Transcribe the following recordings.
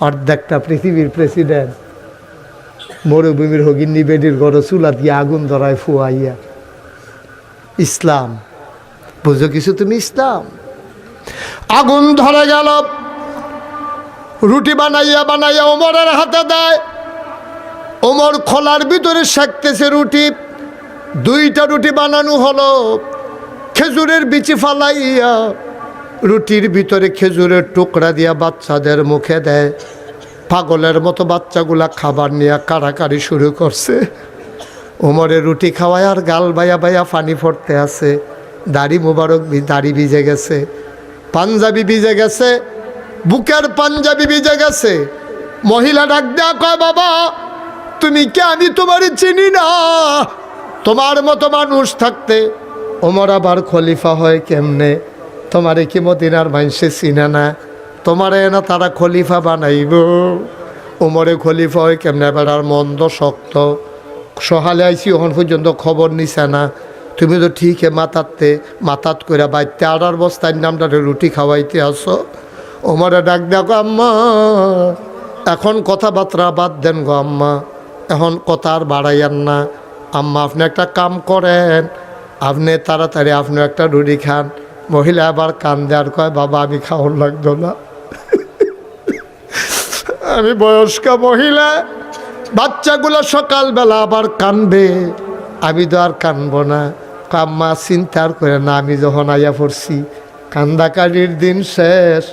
অর্ধেকটা পৃথিবীর প্রেসিডেন্ট মরুভূমির হগিন্নি বেডির গড় চুলা দিয়ে আগুন ধরায় ফুয়াইয়া। ইসলাম। বুঝো কিছু তুমি ইসলাম? আগুন ধরে গেল। রুটি বানাইয়া বানাইয়া ওমরের হাতে দেয়। ওমর খোলার ভিতরে শেখতেছে রুটি। দুইটা রুটি বানানো হলো। খেজুরের বিচি ফালাইয়া রুটির ভিতরে খেজুরের টুকরা দিয়া বাচ্চাদের মুখে দেয়। পাগলের মতো বাচ্চাগুলা খাবার নিয়ে কাড়াকাড়ি শুরু করছে। ওমরে রুটি খাওয়ায় আর গাল বাইয়া বাইয়া পানি পড়তে আছে। দাড়ি মোবারক দাড়ি ভিজে গেছে। পাঞ্জাবি ভিজে গেছে। বুকের পাঞ্জাবি ভিজে গেছে। মহিলা ডাক দেয়া কয়, বাবা, তুমি কে আমি তোমার চিনি না? তোমার মতো মানুষ থাকতে ওমর আবার খলিফা হয় কেমনে? তোমারে কি মদিনার মানুষে চিনা না? তোমারে না তারা খলিফা বানাইব। উমরে খলিফা হয় কেমনে বেড়ার মন্দ শক্ত। সহালে আইসি ওখান পর্যন্ত খবর নিছে না। তুমি তো ঠিক মাতাতে মাতাত করে বাইতে আড়ার বস্তার নামটারে রুটি খাওয়াইতে আসো। ওমরে ডাক দেখো, আম্মা, এখন কথাবার্তা বাদ দেন গো আম্মা। এখন কথা আর বাড়াইয়ান না। আম্মা, আপনি একটা কাম করেন। আপনি তাড়াতাড়ি আপনি একটা রুটি খান। মহিলা আবার কান দেওয়ার কয়, বাবা, আমি খাওয়ার লাগতো না। আমি বয়স্কা মহিলা, বাচ্চাগুলো সকালবেলা আবার কানবে। আমি তো আর কানবো না। কাম্মা চিন্তার করে না, আমি যখন আইয়া পড়ছি, কান্দাকাটির দিন শেষ।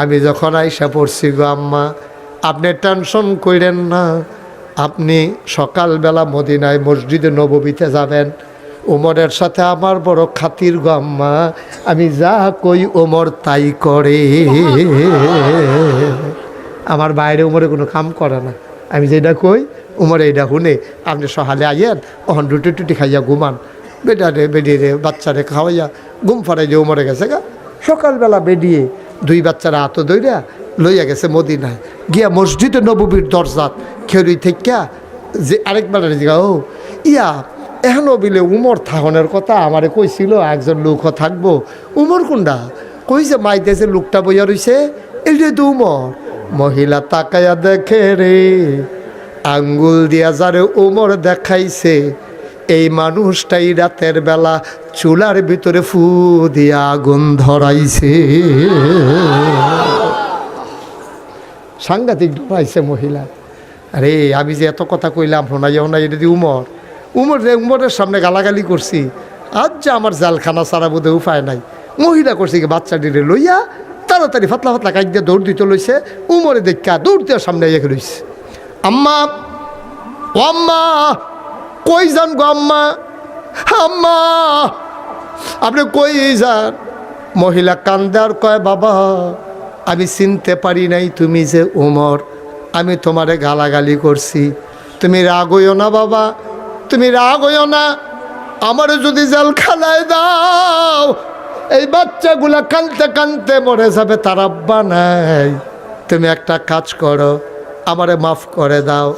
আমি যখন আইসা পড়ছি গো আম্মা, আপনি টেনশন করেন না। আপনি সকালবেলা মদিনায় মসজিদে নববীতে যাবেন। ওমরের সাথে আমার বড় খাতির গো আম্মা। আমি যা কই ওমর তাই করে। আমার বাইরে উমরে কোনো কাম করে না। আমি যেটা কই, উমরে এইটা শুনে আপনি সহালে আইয়েন ওখান রুটি টুটি খাইয়া ঘুমান। বেটা রে বেডিয়ে রে বাচ্চারে খাওয়াইয়া ঘুম ফাড়াই যে উমরে গেছে গা। সকালবেলা বেডিয়ে দুই বাচ্চারা হাত দইরা লইয়া গেছে মদিনায়। গিয়া মসজিদে নববীর দরজাত খেরুই থেকে যে আরেকবার ও, ইয়া এখনও বিলে উমর থাহনের কথা আমারে কইছিল, একজন লোক থাকব। উমর কোনটা কইছে মাইতেছে লোকটা বইয়া রইছে? এই যে তো উমর। মহিলা তাকায়া দেখে রে, আঙ্গুল দিয়া যারে উমর দেখাইছে। এই মানুষটাই রাতের বেলা চুলার ভিতরে ফু দিয়া আগুন ধরাইছে। সাংঘাতিক ডরাইছে মহিলা। আরে, আমি যে এত কথা কইলাম হোনাই হোনাই এটা দিয়ে উমর। উমর রে, উমরের সামনে গালাগালি করছি। আজ যে আমার জালখানা সারা বোধে উপায় নাই। মহিলা করছে কি, বাচ্চাটিরে লইয়া তাড়াতাড়ি ফাতলা ফাতলা কাজ দিয়ে দৌড় দিতে লইছে, উমরে দেখা দৌড় দিয়ে সামনে ইয়ে লইছে আম্মা, ও আম্মা, কই যান গো আম্মা? আম্মা, আপনি কই যান? মহিলা কান্দার কয়, বাবা, আমি চিনতে পারি নাই তুমি যে উমর, আমি তোমারে গালাগালি করছি। তুমি রাগ হইও না, বাবা। তুমি রাগ হইও না আমারে যদি জাল খালায় দাও, এই বাচ্চাগুলা কানতে কানতে মরে যাবে, তার আব্বা নাই। তুমি একটা কাজ করো, আমারে মাফ করে দাও।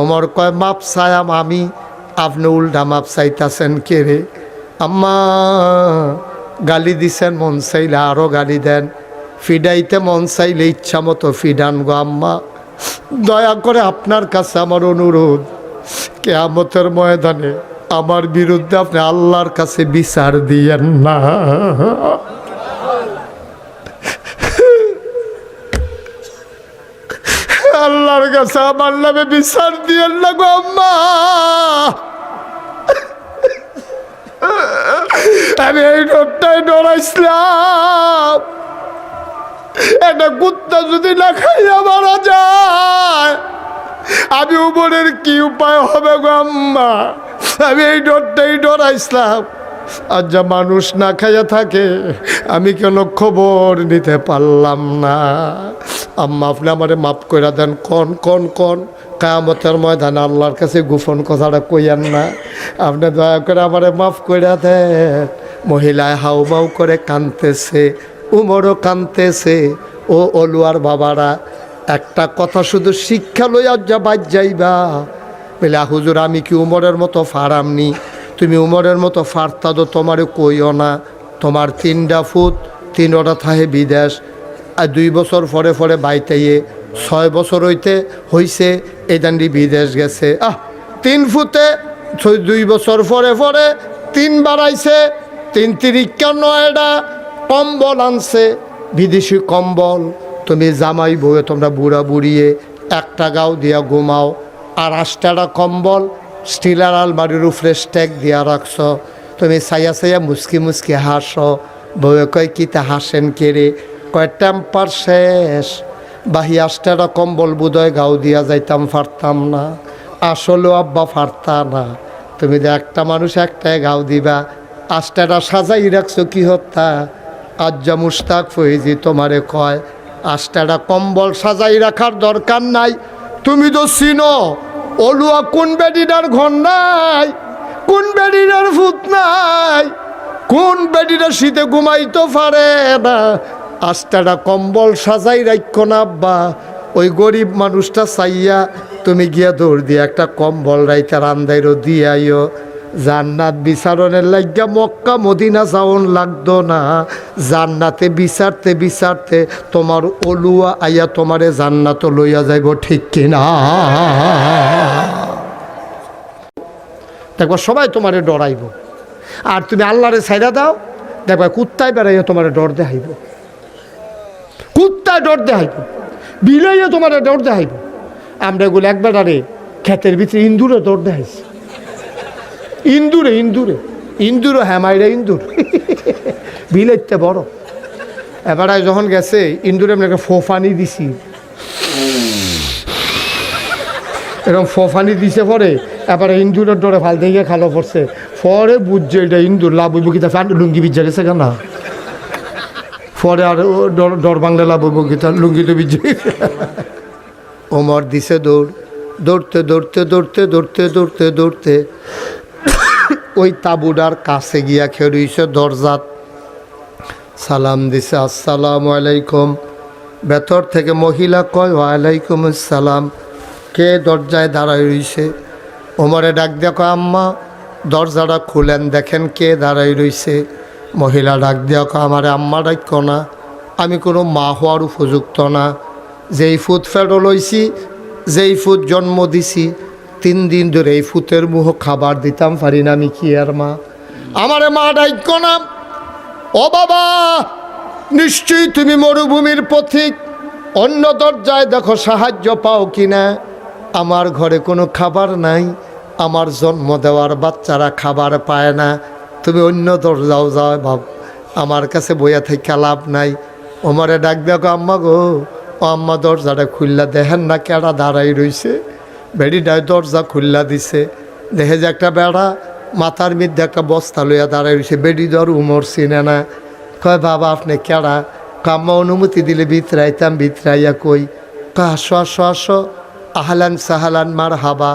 ওমর কয়, মাপ চায়াম আমি, আপনি উল্টা মাপ চাইতাছেন কে রে? আম্মা, গালি দিছেন, মন চাইলে আরও গালি দেন। ফিডাইতে মন চাইলে ইচ্ছা মতো ফিডান গো আম্মা। দয়া করে আপনার কাছে আমার অনুরোধ কেয়ামতের ময়দানে আমার বিরুদ্ধে আপনি আল্লাহর কাছে বিচার দিয়েন না। আল্লাহর কাছে আমার নামে বিচার দিয়েন না গো আম্মা। আমি এই ডরটাই ডরাইছিলাম একটা কুত্তা যদি না খাইয়া মারা যায় আমি উপরের কি উপায় হবে গো আম্মা? আমি এই ডরটাই ডরাইছিলাম। আর যা মানুষ না খাইয়া থাকে, আমি কেন খবর নিতে পারলাম না? আম্মা, আপনি আমারে মাফ করে দেন, কন কন কন। কামতের ময়দানে আল্লাহর কাছে গোপন কথাটা কইয়ান না। আপনি দয়া করে আমারে মাফ করে দেন। মহিলায় হাউ মাউ করে কানতেছে উমরও কানতেছে ও অলুয়ার বাবারা একটা কথা শুধু শিক্ষা লইয়া যা বাদ যাইবা। বলে হুজুর, আমি কি উমরের মতো ফারামনি তুমি উমরের মতো ফারতা তো তোমারে কইও না। তোমার তিনটা ফুট তিনটা থাহে বিদেশ। আর দুই বছর পরে পরে বাইতাইয়ে, ছয় বছর হইতে হইছে এই দান্ডি বিদেশ গেছে। আহ, তিন ফুটে দুই বছর পরে পরে তিন বাড়াইছে, তিন তিরিকা নয়ডা কম্বল আনছে। বিদেশি কম্বল তুমি জামাই বউয়ে তোমরা বুড়া বুড়িয়ে একটা গাও দিয়া ঘুমাও, আর আষ্টাটা কম্বল স্টিলার আলমারির উপরে স্টেক দিয়া রাখছ। তুমি সাইয়া সাইয়া মুসকি মুসকি হাসো। বউয়ে কয়, কি তা হাসেন কেড়ে কয়, টেম্পার শেষ। বাহি আষ্টাটা কম্বল বুদয় গাও দিয়া যাইতাম, ফারতাম না। আসলেও আব্বা পারতা না। তুমি যে একটা মানুষ একটাই গাও দিবা আষ্টাটা সাজাই রাখছো কি হত্যা? আজ্জা মুস্তাক ফহিজি তোমারে কয় আষ্টাটা কম্বল সাজাই রাখার দরকার নাই। তুমি তো চিনো, অলুয়া কোন বেডিটার ঘর নাই, কোন বেডিটার ভূত নাই, কোন বেডিটা শীতে ঘুমাইতে পারে না। আষ্টাটা কম্বল সাজাই রাখো না আব্বা, ওই গরিব মানুষটা চাইয়া তুমি গিয়া দৌড় দিয়ে একটা কম্বল রাইতে রান্দাইরও দিয়ে আইও। জান্নাত বিচারণের লাগিয়া মক্কা মদিনা যাওন লাগতো না। জান্নাতে বিচারতে বিচারতে তোমার অলুয়া আইয়া তোমারে জান্নাত লইয়া যাইব, ঠিক কিনা? দেখবা সবাই তোমারে ডরাইব। আর তুমি আল্লাহরে ছাইরা দাও, দেখবা কুত্তায় বেড়াইয়া তোমারে ডর দেখাইব। কুত্তায় ডর দেখাইব, বিলাইয়া তোমারে ডর দেখাইব। আমরা এগুলো একবার আরে ক্ষেতের ভিতরে ইন্দুরে ডর দেখাইছি। ইন্দুরে ইন্দুরে। ইন্দুরও হ্যাঁ মাইরা ইন্দুর। বিলাইতে বড়। এবারে যখন গেছে, ইন্দুরে আমি একটা ফোফানি দিছি। এরকম ফোফানি দিছে পরে, এবারে ইন্দুরের ডরে ফাল দিয়ে খালো পড়ছে। পরে বুঝছে এটা ইন্দুর, লাভ হইব কিতা ফ্যান লুঙ্গি বিজ্জা গেছে কেন? পরে আর ডর ডর বাংলা লাভ হইব কিতা লুঙ্গি তো বিজ্জে ওমর দিছে দৌড়। দৌড়তে দৌড়তে দৌড়তে দৌড়তে দৌড়তে দৌড়তে ওই তাবুডার কাছে গিয়া খেয়ে দরজাত সালাম দিছে, আসসালাম আলাইকুম। ভেতর থেকে মহিলা কয়, ওয়ালাইকুম আসসালাম। কে দরজায় দাঁড়ায় রইছে? ওমরে ডাক দেখো আম্মা, দরজাটা খুলেন, দেখেন কে দাঁড়াই রইছে। মহিলা ডাক দেখো আমার আম্মা ডাক্য না, আমি কোনো মা হওয়ার উপযুক্ত না। যেই ফুট ফেরো লইছি, যেই ফুট জন্ম দিছি তিন দিন ধরে এই ফুতের মুহ খাবার দিতাম, পারি না আমি কি আর মা। আমারে মা ডাক্য না। ও বাবা, নিশ্চয়ই তুমি মরুভূমির পথিক। অন্য দরজায় দেখো সাহায্য পাও কিনা। আমার ঘরে কোনো খাবার নাই। আমার জন্ম দেওয়ার বাচ্চারা খাবার পায় না। তুমি অন্য দরজাও যাও ভাব। আমার কাছে বইয়া থেকে লাভ নাই। ওমারে ডাক দেখো, আম্মা গো। ও আম্মা দরজাটা খুললা, দেখেন না কেডা দাঁড়াই রইছে। বেড়িটায় দরজা খুললা দিছে। দেখে যে একটা বেড়া মাথার মধ্যে একটা বস্তা লইয়া দাঁড়ায় রয়েছে বেডি দর উমর চিনে না। কয়, বাবা, আপনি কেডা? কাম্মা অনুমতি দিলে ভিতরাইতাম ভিতরাইয়া কই? কয়, আসো আসো আসো। আহলান সাহালান মার হাবা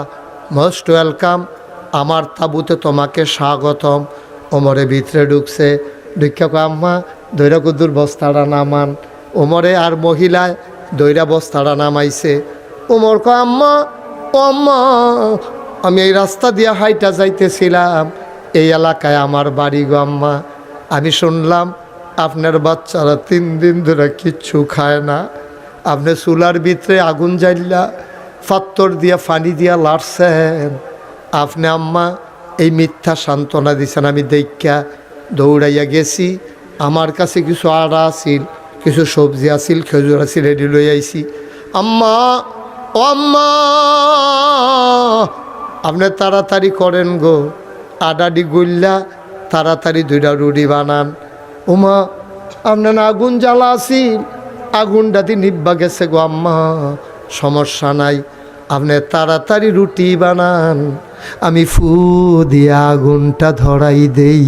মোস্ট ওয়েলকাম। আমার তাবুতে তোমাকে স্বাগতম। ওমরে ভিতরে ঢুকছে। ঢুকিয়া কয়, আম্মা, দৈরা কুদ্দুর বস্তাটা নামান। ওমরে আর মহিলায় দৈরা বস্তাটা নামাইছে। ওমর কয়, আম্মা আম্মা আমি এই রাস্তা দিয়ে হাইটা যাইতেছিলাম। এই এলাকায় আমার বাড়ি গো আম্মা। আমি শুনলাম, আপনার বাচ্চারা তিন দিন ধরে কিচ্ছু খায় না। আপনি চুলার ভিতরে আগুন জ্বালিয়া, ফাত্তর দিয়া, ফানি দিয়া লাড়ছেন। আপনি আম্মা, এই মিথ্যা সান্ত্বনা দিছেন। আমি দেখা দৌড়াইয়া গেছি। আমার কাছে কিছু আড়া আছিল, কিছু সবজি আছিল, খেজুর আছিল রেডি লই আইছি। আম্মা ও আম্মা, আপনি তাড়াতাড়ি করেন গো। আডাডি গুল্লা, তাড়াতাড়ি দুইটা রুটি বানান। উমা আপনার আগুন জ্বালা আছিল আগুনটাতে নিব্বা গেছে গো আম্মা, সমস্যা নাই। আপনি তাড়াতাড়ি রুটি বানান। আমি ফু দিয়ে আগুনটা ধরাই দেই।